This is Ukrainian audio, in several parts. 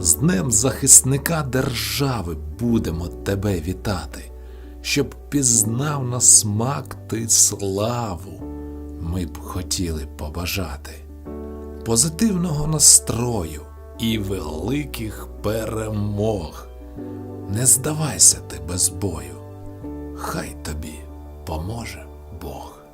З Днем захисника держави будемо тебе вітати, щоб пізнав на смак ти славу, ми б хотіли побажати, позитивного настрою і великих перемог. Не здавайся ти без бою, хай тобі поможе Бог.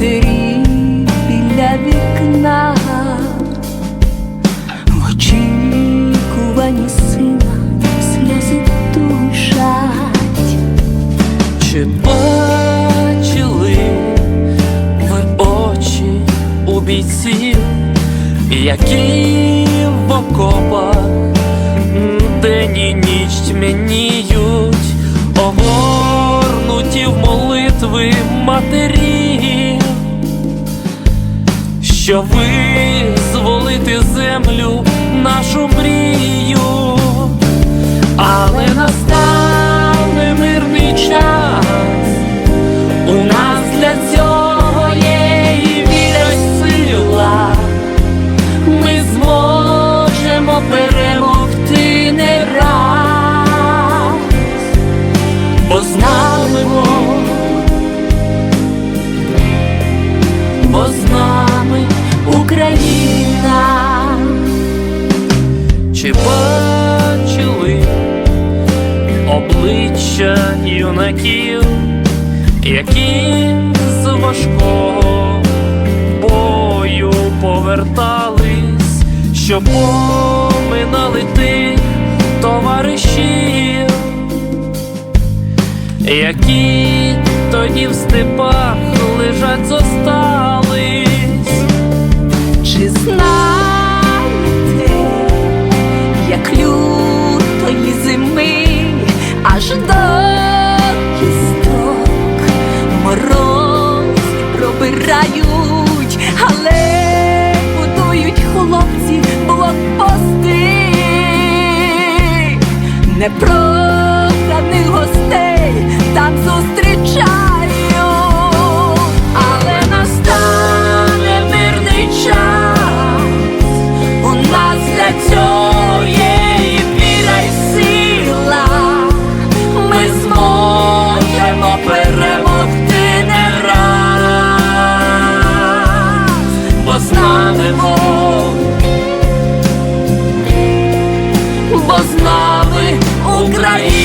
Скількох біля вікна, в очікуванні сина сльози душать. Чи бачили ви очі у бійців, які в окопах день і ніч тьмяніють, що визволити землю нашу мрію, але настане обличчя юнаків? які з важкого бою повертались, що поминали тих товаришів, які тоді в степах лежать зостались. непроханих гостей там зустрічаю, але настане мирний час, у нас для цього є і ми зможемо перемогти не раз, бо. raíz.